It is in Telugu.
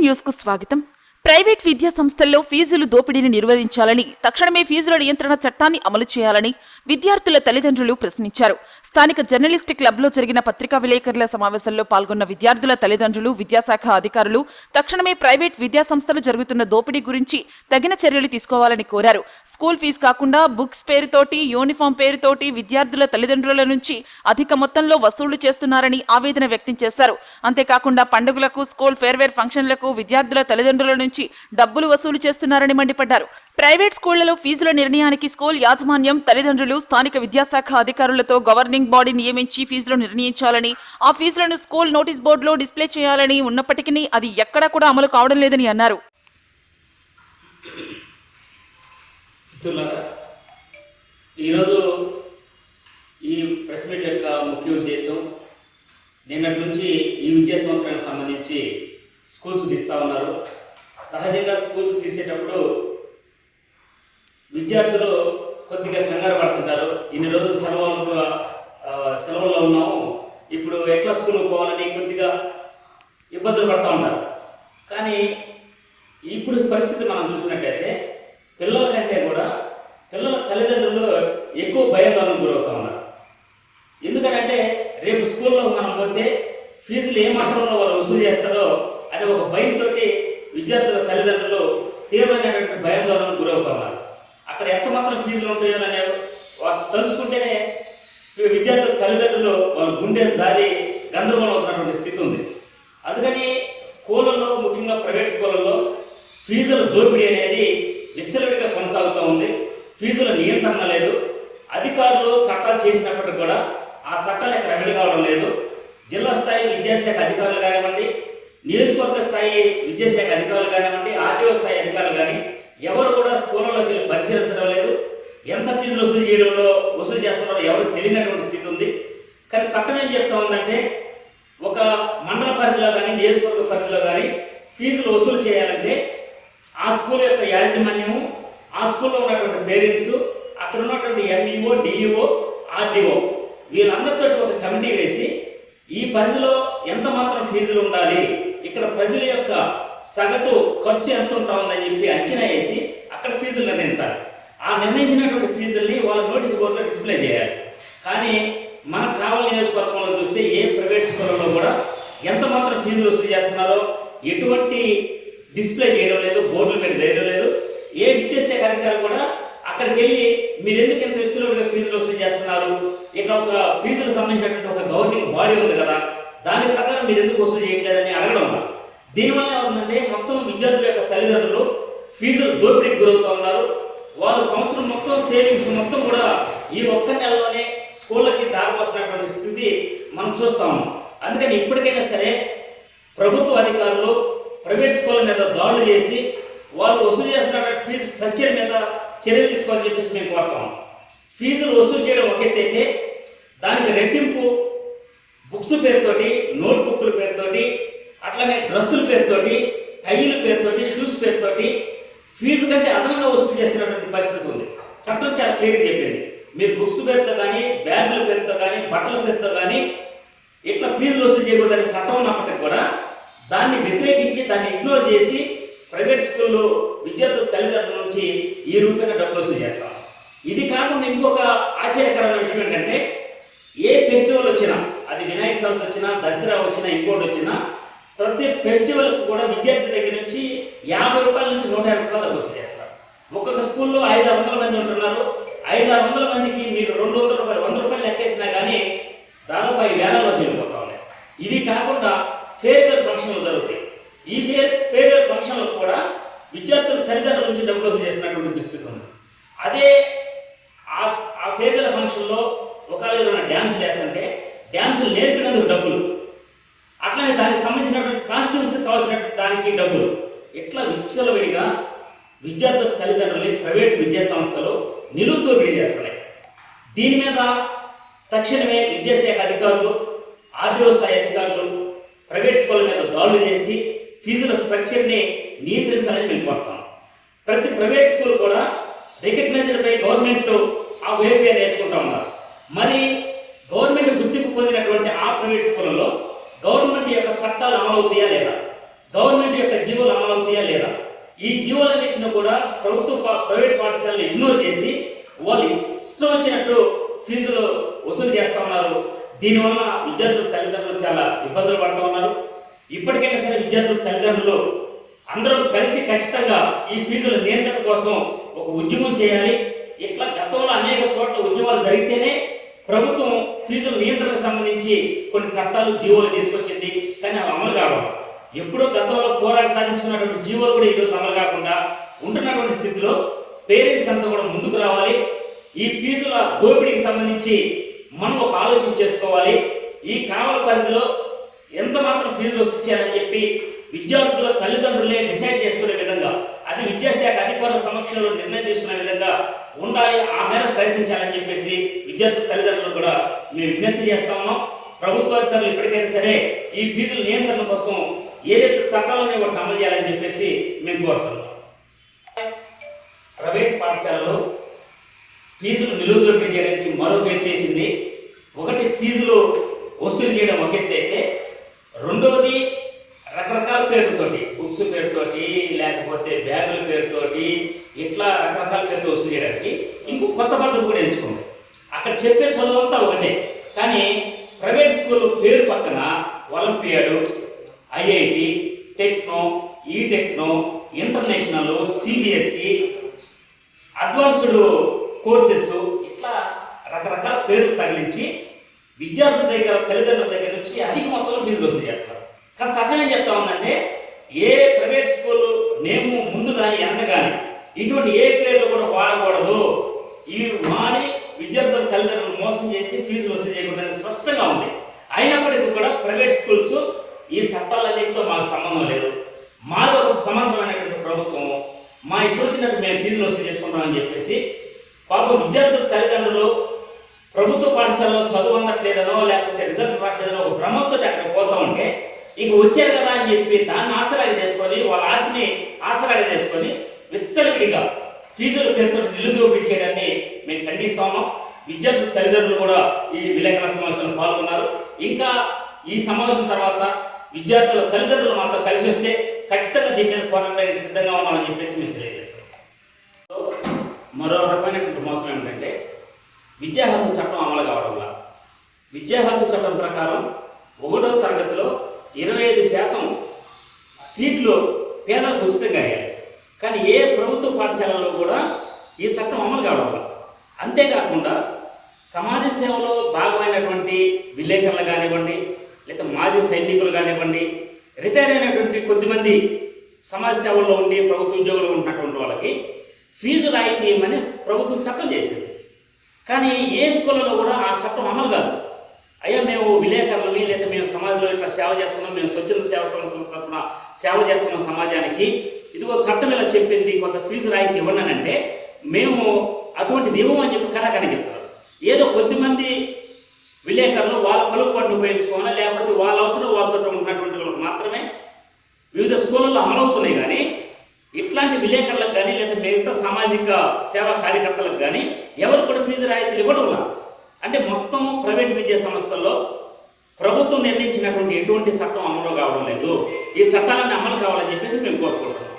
న్యూస్కు స్వాగతం ప్రైవేట్ విద్యా సంస్థల్లో ఫీజులు దోపిడీని నిర్వహించాలని తక్షణమే ఫీజుల నియంత్రణ చట్టాన్ని అమలు చేయాలని విద్యార్థుల తల్లిదండ్రులు ప్రశ్నించారు. స్థానిక జర్నలిస్ట్ క్లబ్లో జరిగిన పత్రికా విలేకరుల సమావేశంలో పాల్గొన్న విద్యార్థుల తల్లిదండ్రులు విద్యాశాఖ అధికారులు తక్షణమే ప్రైవేట్ విద్యా సంస్థలు జరుగుతున్న దోపిడీ గురించి తగిన చర్యలు తీసుకోవాలని కోరారు. స్కూల్ ఫీజు కాకుండా బుక్స్ పేరుతోటి యూనిఫామ్ పేరుతోటి విద్యార్థుల తల్లిదండ్రుల నుంచి అధిక మొత్తంలో వసూళ్ళు చేస్తున్నారని ఆవేదన వ్యక్తం చేశారు. అంతేకాకుండా పండుగలకు స్కూల్ ఫేర్వేర్ ఫంక్షన్లకు విద్యార్థుల తల్లిదండ్రుల నుంచి డబ్బులు వసూలు చేస్తున్నారని మండిపడ్డారు. ప్రైవేట్ స్కూళ్ళలో ఫీజుల నిర్ణయానికి స్కూల్ యాజమాన్యం తల్లిదండ్రులు స్థానిక విద్యాశాఖ అధికారులతో గవర్నింగ్ బాడీ నియమించి ఫీజులు నిర్ణయించాలని ఆ ఫీజులను స్కూల్ నోటీస్ బోర్డులో డిస్ప్లే చేయాలని ఉన్నప్పటికీ అది ఎక్కడా కూడా అమలు కావడం లేదని అన్నారు. ఈరోజు ఈ ప్రెస్ మీట్ యొక్క ముఖ్య ఉద్దేశం నిన్నటి నుంచి ఈ విద్యా సంవత్సరానికి సంబంధించి స్కూల్స్ తీస్తూ ఉన్నారు. సహజంగా స్కూల్స్ తీసేటప్పుడు విద్యార్థులు కొద్దిగా కంగారు పడుతుంటారు. ఇన్ని రోజులు సెలవులు సెలవుల్లో ఉన్నాము. ఇప్పుడు ఎట్లా స్కూల్కి పోవాలని కొద్దిగా ఇబ్బందులు పడుతూ ఉంటారు. కానీ ఇప్పుడు పరిస్థితి మనం చూసినట్టయితే పిల్లల కంటే కూడా పిల్లల తల్లిదండ్రులు ఎక్కువ భయాందోళనకు గురవుతూ ఉన్నారు ఎందుకనంటే రేపు స్కూల్లో మనం పోతే ఫీజులు ఏ మాత్రంలో వాళ్ళు వసూలు చేస్తారో అనే ఒక భయంతో విద్యార్థుల తల్లిదండ్రులు తీవ్రమైనటువంటి భయాందోళనకు గురవుతూ ఉన్నారు అక్కడ ఎంత మాత్రం ఫీజులు ఉంటాయో అనే తలుచుకుంటేనే విద్యార్థుల తల్లిదండ్రులు వాళ్ళ గుండె జారి గందరగోళం అవుతున్నటువంటి స్థితి ఉంది. అందుకని స్కూళ్ళల్లో ముఖ్యంగా ప్రైవేట్ స్కూళ్ళల్లో ఫీజుల దోపిడీ అనేది విచ్చలవిడిగా కొనసాగుతూ ఉంది. ఫీజుల నియంత్రణ లేదు. అధికారులు చట్టాలు చేసినప్పటికి కూడా ఆ చట్టాలు ఇక్కడ అమలు కావడం లేదు. జిల్లా స్థాయి విద్యాశాఖ అధికారులు కానివ్వండి నియోజకవర్గ స్థాయి విద్యాశాఖ అధికారులు కానివ్వండి ఆర్టీఓ స్థాయి అధికారులు కానీ ఎవరు కూడా స్కూళ్ళలోకి వెళ్ళి పరిశీలించడం లేదు. ఎంత ఫీజులు వసూలు చేయడంలో వసూలు చేస్తున్నారో ఎవరికి తెలియనటువంటి స్థితి ఉంది. కానీ చట్టం ఏం చెప్తా ఉందంటే ఒక మండల పరిధిలో కానీ నియోజకవర్గ పరిధిలో కానీ ఫీజులు వసూలు చేయాలంటే ఆ స్కూల్ యొక్క యాజమాన్యము ఆ స్కూల్లో ఉన్నటువంటి పేరెంట్స్ అక్కడ ఉన్నటువంటి ఎంఈఓ డిఈఓ ఆర్డీఓ వీళ్ళందరితో ఒక కమిటీ వేసి ఈ పరిధిలో ఎంత మాత్రం ఫీజులు ఉండాలి ఇక్కడ ప్రజల యొక్క సగటు ఖర్చు ఎంత ఉంటా ఉందని చెప్పి అంచనా వేసి అక్కడ ఫీజులు నిర్ణయించాలి. ఆ నిర్ణయించినటువంటి ఫీజుల్ని వాళ్ళ నోటీస్ బోర్డులో డిస్ప్లే చేయాలి. కానీ మనకు కావాలి నియోజకవర్గంలో చూస్తే ఏ ప్రైవేట్ స్కూళ్ళలో కూడా ఎంత మాత్రం ఫీజులు వసూలు చేస్తున్నారో ఎటువంటి డిస్ప్లే చేయడం లేదు బోర్డుల మీద వేయడం లేదు. ఏ విద్యాశాఖ అధికారి కూడా అక్కడికి వెళ్ళి మీరు ఎందుకు ఇంత విచ్చలుడిగా ఫీజులు వసూలు చేస్తున్నారు? ఇక్కడ ఒక ఫీజులకు సంబంధించినటువంటి ఒక గవర్నింగ్ బాడీ ఉంది కదా దాని ప్రకారం మీరు ఎందుకు వసూలు చేయట్లేదని అడగడం దీనివల్ల ఏమవుతుందంటే మొత్తం విద్యార్థుల యొక్క తల్లిదండ్రులు ఫీజులు దోపిడీకి గురవుతూ ఉన్నారు. వాళ్ళు సంవత్సరం మొత్తం సేవింగ్స్ మొత్తం కూడా ఈ ఒక్క నెలలోనే స్కూళ్ళకి దారిపోస్తున్నటువంటి స్థితి మనం చూస్తాము అందుకని ఇప్పటికైనా సరే ప్రభుత్వ అధికారులు ప్రైవేట్ స్కూళ్ళ మీద దాడులు చేసి వాళ్ళు వసూలు చేస్తున్నటువంటి ఫీజు స్ట్రక్చర్ మీద చర్యలు తీసుకోవాలని చెప్పేసి మేము కోరుతాం ఫీజులు వసూలు చేయడం ఒక ఎత్తు అయితే దానికి రెట్టింపు బుక్స్ పేరుతోటి నోట్ బుక్ల పేరుతోటి అట్లనే డ్రెస్సుల పేరుతోటి టైల పేరుతోటి షూస్ పేరుతోటి ఫీజు కంటే అదనంగా వసూలు చేస్తున్నటువంటి పరిస్థితి ఉంది. చట్టం చాలా క్లియర్గా చెప్పింది. మీరు బుక్స్ పేరుతో కానీ బ్యాగుల పేరుతో కానీ బట్టల పేరుతో కానీ ఇట్లా ఫీజులు వసూలు చేయకూడదని చట్టం ఉన్నప్పటికీ కూడా దాన్ని వ్యతిరేకించి దాన్ని ఇగ్నోర్ చేసి ప్రైవేట్ స్కూల్లో విద్యార్థుల తల్లిదండ్రుల నుంచి ఈ రూపంగా డబ్బులు వసూలు చేస్తాం. ఇది కాకుండా ఇంకొక ఆశ్చర్యకరమైన విషయం ఏంటంటే ఏ ఫెస్టివల్ వచ్చినా అది వినాయక చవితి వచ్చినా దసరా వచ్చినా ఇంకోటి వచ్చినా ప్రతి ఫెస్టివల్కి కూడా విద్యార్థి దగ్గర నుంచి యాభై రూపాయల నుంచి నూట యాభై రూపాయల దాకా వసూలు చేస్తారు. ఒక్కొక్క స్కూల్లో ఐదు ఆరు వందల మంది ఉంటున్నారు. ఐదు ఆరు వందల మందికి మీరు రెండు వందల రూపాయలు వంద రూపాయలు లెక్కేసినా కానీ దాదాపు ఐదు వేలలో వెళ్ళిపోతా ఉన్నాయి. ఇవి కాకుండా ఫేర్వెల్ ఫంక్షన్లు జరుగుతాయి. ఈ ఫేర్ ఫేర్వెల్ ఫంక్షన్లకు కూడా విద్యార్థుల తల్లిదండ్రుల నుంచి డబ్బులు వసూలు చేసినటువంటి దుస్థితి ఉంది. అదే ఆ ఫేర్వెల్ ఫంక్షన్లో ఒకవేళ ఏమైనా డ్యాన్స్ చేస్తుంటే డ్యాన్సులు నేర్పినందుకు డబ్బులు అట్లనే దానికి సంబంధించినటువంటి కాస్ట్యూమ్స్ కావాల్సినటువంటి దానికి డబ్బులు ఇట్లా విచ్చలవిడిగా విద్యార్థుల తల్లిదండ్రులని ప్రైవేట్ విద్యా సంస్థలు నిలువు దోపిడీ చేస్తున్నాయి. దీని మీద తక్షణమే విద్యాశాఖ అధికారులు ఆర్డీఓ స్థాయి అధికారులు ప్రైవేట్ స్కూల్ మీద దాడులు చేసి ఫీజుల స్ట్రక్చర్ని నియంత్రించాలని మేము కోరుతాం ప్రతి ప్రైవేట్ స్కూల్ కూడా రికగ్నైజ్డ్ బై గవర్నమెంట్ ఆ వేపీ అని వేసుకుంటా ఉన్నారు. మరి గవర్నమెంట్ గుర్తింపు పొందినటువంటి ఆ ప్రైవేట్ స్కూళ్ళలో గవర్నమెంట్ యొక్క చట్టాలు అమలవుతాయా లేదా? గవర్నమెంట్ జీవోలు అమలు అవుతాయా లేదా? ఈ జీవోలన్నింటిని కూడా ప్రభుత్వ పా- ప్రైవేట్ పాఠశాలను ఇగ్నోర్ చేసి వాళ్ళు ఇష్టం వచ్చినట్టు ఫీజులు వసూలు చేస్తా ఉన్నారు. దీనివల్ల విద్యార్థుల తల్లిదండ్రులు చాలా ఇబ్బందులు పడుతూ ఉన్నారు. ఇప్పటికైనా సరే విద్యార్థుల తల్లిదండ్రులు అందరూ కలిసి ఖచ్చితంగా ఈ ఫీజుల నియంత్రణ కోసం ఒక ఉద్యమం చేయాలి. ఇట్లా గతంలో అనేక చోట్ల ఉద్యమాలు జరిగితేనే ప్రభుత్వం ఫీజుల నియంత్రణకు సంబంధించి కొన్ని చట్టాలు జీవోలు తీసుకొచ్చింది. కానీ అవి అమలు కావాలి ఎప్పుడో గతంలో పోరాడి సాధించుకున్నటువంటి జీవోలు కూడా ఈరోజు అమలు కాకుండా ఉంటున్నటువంటి స్థితిలో పేరెంట్స్ అంతా కూడా ముందుకు రావాలి. ఈ ఫీజుల దోపిడీకి సంబంధించి మనం ఒక ఆలోచన చేసుకోవాలి. ఈ కావల పరిధిలో ఎంత మాత్రం ఫీజులు వచ్చాయని చెప్పి విద్యార్థుల తల్లిదండ్రులే డిసైడ్ చేసుకునే విధంగా అది విద్యాశాఖ అధికారుల సమక్షంలో నిర్ణయం తీసుకునే విధంగా ఉండాలి. ఆ మేర ప్రయత్నించాలని చెప్పేసి విద్యార్థుల తల్లిదండ్రులు కూడా మేము విజ్ఞప్తి చేస్తా ఉన్నాం. ప్రభుత్వాధికారులు ఎప్పటికైనా ఇప్పటికైనా సరే ఈ ఫీజుల నియంత్రణ కోసం ఏదైతే చట్టాలని వాటిని అమలు చేయాలని చెప్పేసి మేము కోరుతున్నాం. ప్రైవేట్ పాఠశాలలో ఫీజులు నిలువుదొప్పి చేయడానికి మరొక ఎత్తేసింది ఒకటి ఫీజులు వసూలు చేయడం ఒక ఎత్తు అయితే రెండవది రకరకాల పేరుతోటి బుక్స్ పేరుతోటి లేకపోతే బ్యాగుల పేరుతోటి ఇట్లా రకరకాల పేరుతో వసూలు చేయడానికి ఇంకో కొత్త పద్ధతి కూడా ఎంచుకుంది అక్కడ చెప్పే చదువు అంతా ఒకటే. కానీ ప్రైవేట్ స్కూల్ పేరు పక్కన olympiad techno international CBSE advanced courses ఇట్లా రకరకాల పేర్లు తగిలించి విద్యార్థుల దగ్గర తల్లిదండ్రుల దగ్గర నుంచి అధిక మొత్తంలో ఫీజులు వసూలు చేస్తారు. కానీ చట్టం ఏం చెప్తా ఉందంటే ఏ ప్రైవేట్ స్కూల్ నేము ముందు కానీ వెనక కానీ ఇటువంటి ఏ పేర్లు కూడా వాడకూడదు. ఇవి మాడి విద్యార్థుల తల్లిదండ్రులు మోసం చేసి ఫీజులు వసూలు చేయకూడదని స్పష్టంగా ఉంది. అయినప్పటికీ కూడా ప్రైవేట్ స్కూల్స్ ఈ చట్టాలన్నింటితో మాకు సంబంధం లేదు. మాలో ఒక సమాంతరమైనటువంటి ప్రభుత్వం మా ఇష్టం వచ్చినట్టు మేము ఫీజులు వసూలు చేసుకుంటామని చెప్పేసి పాపం విద్యార్థుల తల్లిదండ్రులు ప్రభుత్వ పాఠశాలలో చదువు అందట్లేదనో లేకపోతే రిజల్ట్ రావట్లేదనో ఒక భ్రమంతో అక్కడ పోతా ఉంటే ఇక వచ్చారు కదా అని చెప్పి దాన్ని ఆశలాగా చేసుకొని వాళ్ళ ఆశని ఆశలాగా చేసుకొని విచ్చలవిడిగా ఫీజులు పేరుతో నిలుదోపి చేయడాన్ని మేము ఖండిస్తా ఉన్నాం. విద్యార్థుల తల్లిదండ్రులు కూడా ఈ విలేకరుల సమావేశంలో పాల్గొన్నారు. ఇంకా ఈ సమావేశం తర్వాత విద్యార్థుల తల్లిదండ్రులు మాతో కలిసి వస్తే ఖచ్చితంగా దీని మీద పోరాడడానికి సిద్ధంగా ఉన్నామని చెప్పేసి మేము తెలియజేస్తాం. మరో రకమైనటువంటి మోసం ఏంటంటే విద్యా హక్కు చట్టం అమలు కావడం వల్ల. విద్యా హక్కు చట్టం ప్రకారం ఒకటో తరగతిలో ఇరవై ఐదు శాతం సీట్లు పేదలకు ఉచితంగా అయ్యాయి. కానీ ఏ ప్రభుత్వ పాఠశాలలో కూడా ఈ చట్టం అమలు కావడం వల్ల. అంతేకాకుండా సమాజ సేవలో భాగమైనటువంటి విలేకరులు కానివ్వండి లేదా మాజీ సైనికులు కానివ్వండి రిటైర్ అయినటువంటి కొద్దిమంది సమాజ సేవల్లో ఉండి ప్రభుత్వ ఉద్యోగులు ఉన్నటువంటి వాళ్ళకి ఫీజు రాయితీ ఇవ్వమని ప్రభుత్వం చట్టం చేసింది. కానీ ఏ స్కూళ్ళలో కూడా ఆ చట్టం అమలు కాదు. అయ్యా మేము విలేకరులవి లేదా మేము సమాజంలో ఇట్లా సేవ చేస్తున్నాం మేము స్వచ్ఛంద సేవ సంస్థల తరఫున సేవ చేస్తున్నాం సమాజానికి ఇదిగో చట్టం ఇలా చెప్పింది కొంత ఫీజు రాయితీ ఇవ్వనంటే మేము అటువంటి మేము అటువంటిది ఇవ్వమని చెప్పి కరాకని చెప్తారు ఏదో కొద్దిమంది విలేకరులు వాళ్ళ పలుకుబడిని ఉపయోగించుకోవాలా లేకపోతే వాళ్ళ అవసరం వాళ్ళతో ఉన్నటువంటి వాళ్ళకి మాత్రమే వివిధ అమలవుతున్నాయి కానీ ఇట్లాంటి విలేకరులకు కానీ లేదా మిగతా సామాజిక సేవా కార్యకర్తలకు కానీ ఎవరు కూడా ఫీజు రాయితీలు ఇవ్వడం వల్ల. అంటే మొత్తం ప్రైవేట్ విద్యా సంస్థల్లో ప్రభుత్వం నిర్ణయించినటువంటి ఎటువంటి చట్టం అమలు కావడం లేదు. ఈ చట్టాలన్నీ అమలు కావాలని చెప్పేసి మేము కోరుకుంటున్నాం.